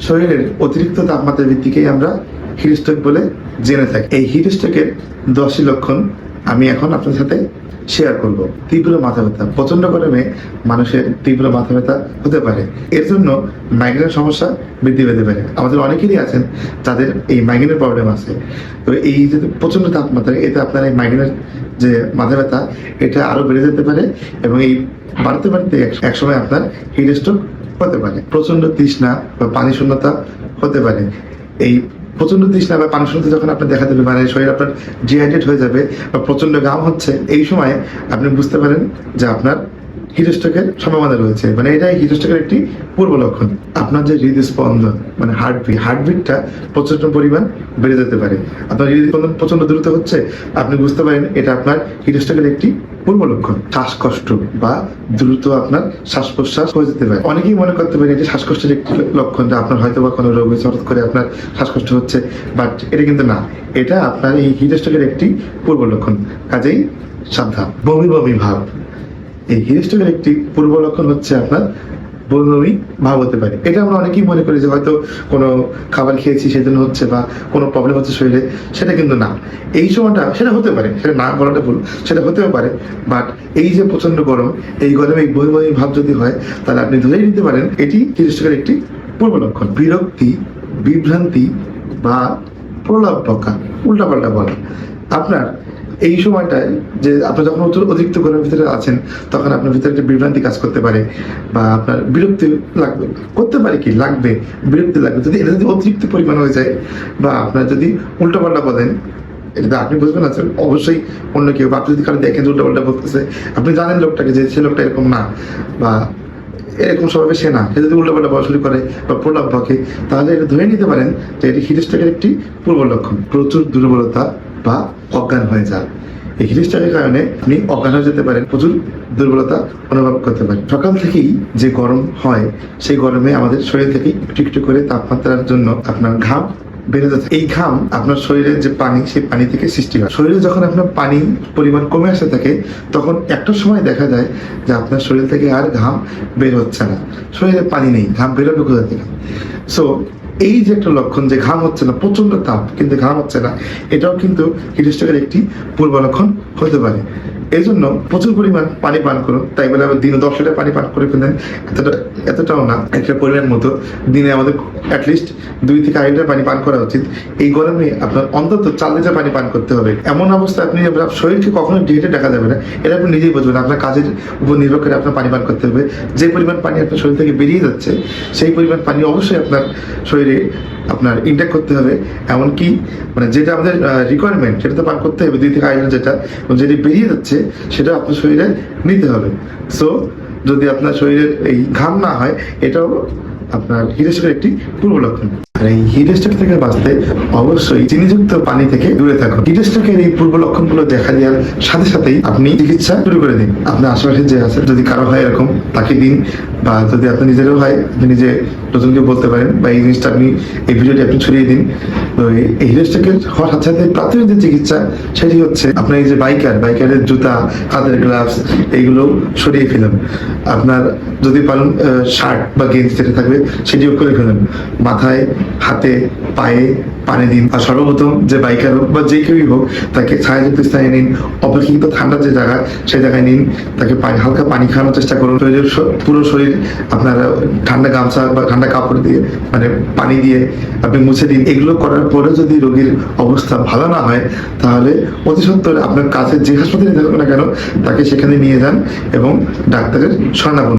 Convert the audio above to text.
শরীরের অতিরিক্ত তাপমাত্রা ভিত্তিকেই আমরা হিটস্ট্রোক বলে জেনে থাকি। এই হিটস্ট্রোকের দশটি লক্ষণ আমি এখন আপনার সাথে শেয়ার করব। তীব্র মাথা ব্যথা প্রচণ্ড গরমে মানুষের তীব্র মাথা ব্যথা হতে পারে। এর জন্য মাইগ্রেন সমস্যা বৃদ্ধি পেতে পারে। আমাদের অনেকেরই আছেন যাদের এই মাইগ্রেনের প্রবলেম আছে। তো এই যে প্রচণ্ড তাপমাত্রা, এতে আপনার এই মাইগ্রেনের যে মাথা ব্যথা এটা আরও বেড়ে যেতে পারে এবং এই বাড়তে বাড়তে এক- একসময় আপনার হিট স্ট্রোক হতে পারে। প্রচণ্ড তৃষ্ণা বা পানি শূন্যতা হতে পারে। এই প্রচণ্ড তৃষ্ণা বা পানি শূন্যতা যখন আপনার দেখা দেবে মানে শরীর আপনার ডিহাইড্রেট হয়ে যাবে বা প্রচণ্ড গাম হচ্ছে, এই সময় আপনি বুঝতে পারেন যে আপনার হিটস্ট্রোকের সম্ভাবনা রয়েছে। মানে এটাই হিটস্ট্রোকের একটি পূর্ব লক্ষণ। আপনার যে হৃদস্পন্দন মানে হার্টবিট হার্টবিটটা প্রচণ্ড পরিমাণ বেড়ে যেতে পারে। আপনার হৃদস্পন্দন প্রচণ্ড দ্রুত হচ্ছে, আপনি বুঝতে পারেন এটা আপনার হিটস্ট্রোকের একটি পূর্ব লক্ষণ। শ্বাসকষ্ট বা দ্রুত আপনার শ্বাস প্রশ্বাস হয়ে যেতে পারে। অনেকেই মনে করতে পারেন এটি শ্বাসকষ্টের একটি লক্ষণ যে আপনার হয়তো বা কোনো রোগ হয়েছে হঠাৎ করে আপনার শ্বাসকষ্ট হচ্ছে বাট এটা কিন্তু না। এটা আপনার এই হিটস্ট্রোকের একটি পূর্ব লক্ষণ। কাজেই সাবধান। বমি বমি ভাব। এই হিটস্ট্রোকের একটি পূর্ব লক্ষণ হচ্ছে আপনার বমি ভাব হতে পারে। এটা আমরা অনেকেই মনে করি যে হয়তো কোনো খাবার খেয়েছি, সেজন্য হচ্ছে বা কোনো প্রবলেম হচ্ছে শরীরে, সেটা কিন্তু না। এই সময়টা সেটা হতে পারে, সেটা না বলাটা ভুল, সেটা হতেও পারে বাট এই যে প্রচণ্ড গরম, এই গরমে এই বমি ভাব যদি হয়, তাহলে আপনি ধরেই নিতে পারেন এটি হিটস্ট্রোকের একটি পূর্ব লক্ষণ। বিরক্তি, বিভ্রান্তি বা প্রলাপ বকা, উল্টাপাল্টা বলা। আপনার এই সময়টায় যে আপনি যখন অতি- অতিরিক্ত গরমের ভিতরে আছেন, তখন আপনার ভিতরে একটা বিভ্রান্তি কাজ করতে পারে বা আপনার বিরক্তি লাগবে। করতে পারে কি? লাগবে, বিরক্তি লাগবে। যদি এটা যদি অতিরিক্ত পরিমাণ হয়ে যায় বা আপনার যদি উল্টোপাল্টা বলেন, এটা আপনি বুঝবেন না অবশ্যই অন্য কেউ, বা আপনি যদি কারও দেখেন যে উল্টোপাল্টা বলতেছে, আপনি জানেন লোকটাকে যে সে লোকটা এরকম না বা এরকম স্বভাবে সে না। সে যদি উল্টোপাল্টা বলা শুরু করে বা প্রলাপ বকে তাহলে এটা ধরে নিতে পারেন যে এটি হিটস্ট্রোকের একটি পূর্ব লক্ষণ প্রচুর দুর্বলতা বা অজ্ঞান হয়ে যায় এই হিটস্ট্রোকের কারণে আপনি অজ্ঞান হয়ে যেতে পারেন। প্রচুর দুর্বলতা অনুভব করতে পারেন। সকাল থেকেই যে গরম হয়, সেই গরমে আমাদের শরীর থেকে একটু একটু করে তাপমাত্রার জন্য আপনার ঘাম বেড়ে যাচ্ছে। এই ঘাম আপনার শরীরের যে পানি, সেই পানি থেকে সৃষ্টি হয়। শরীরে যখন আপনার পানি পরিমাণ কমে আসতে থাকে, তখন একটা সময় দেখা যায় যে আপনার শরীর থেকে আর ঘাম বের হচ্ছে না। শরীরে পানি নেই, ঘাম বেরোবে কোথা থেকে? সো এই যে একটা লক্ষণ যে ঘাম হচ্ছে না প্রচণ্ড তাপ, কিন্তু ঘাম হচ্ছে না, এটাও কিন্তু হিটস্ট্রোকের একটি পূর্ব লক্ষণ হতে পারে। এই জন্য প্রচুর পরিমাণ পানি পান করুন। তাই বলে আবার দিনে দশ লিটার পানি পান করে ফেলেন এতটা এতটাও না, একটা পরিমাণ মতো দিনে আমাদের অ্যাটলিস্ট দুই থেকে আড়াই লিটার পানি পান করা উচিত। এই গরমে আপনার অন্তত চার লিটার পানি পান করতে হবে। এমন অবস্থা আপনি আপনার শরীরকে কখনো ডিহেটে দেখা যাবে না। এটা আপনি নিজেই বুঝবেন। আপনার কাজের উপর নির্ভর করে আপনার পানি পান করতে হবে। যে পরিমাণ পানি আপনার শরীর থেকে বেরিয়ে যাচ্ছে, সেই পরিমাণ পানি অবশ্যই আপনার শরীরে আপনার ইনটেক করতে হবে, এমনকি মানে যেটা আমাদের রিকোয়ারমেন্ট সেটা তো পার করতে হবে, দুই থেকে আড়াই যেটা যেটি বেরিয়ে যাচ্ছে, সেটা আপনার শরীরে নিতে হবে। সো যদি আপনার শরীরের এই ঘাম না হয়, এটাও আপনার হিটস্ট্রোকের একটি পূর্ব লক্ষণ। আর এই হিটস্ট্রোক থেকে বাঁচতে অবশ্যই চিনিযুক্ত পানি থেকে দূরে থাকুন। হিটস্ট্রোকের এই পূর্ব লক্ষণগুলো দেখা দেওয়ার সাথে সাথেই আপনি চিকিৎসা শুরু করে দিন। আপনার আশেপাশে যে আছে, যদি কারও হয় এরকম, তাকে দিন। বা যদি আপনার নিজেরও হয়, আপনি নিজে নতুনকে বলতে পারেন বা এই জিনিসটা আপনি, এই ভিডিওটি আপনি ছড়িয়ে দিন। তো এই- হিটস্ট্রোকের হওয়ার সাথে সাথে প্রাথমিক যে চিকিৎসা, সেটি হচ্ছে আপনার এই যে বাইকার, বাইকারের জুতা, হাতের গ্লাভস এইগুলো সরিয়ে ফেলুন। আপনার যদি পারেন শার্ট বা গেঞ্জ যেটা থাকবে, সেটিও করে ফেলুন। মাথায়, হাতে, পায়ে পানি দিন। আর সর্বপ্রথম যে বাইকার হোক বা যে কেউই হোক, তাকে ছায়াযুক্ত স্থানে নিন। অপেক্ষিত ঠান্ডার যে জায়গা, সেই জায়গায় নিন। তাকে হালকা পানি খাওয়ানোর চেষ্টা করুন। পুরো শরীর আপনারা ঠান্ডা গামছা বা ঠান্ডা কাপড় দিয়ে মানে পানি দিয়ে আপনি মুছে দিন। এগুলো করার পরে যদি রোগীর অবস্থা ভালো না হয়, তাহলে অতি সত্তর আপনার কাছে যে হাসপাতালে থাকবে না কেন, তাকে সেখানে নিয়ে যান এবং ডাক্তারের শরণাপন্ন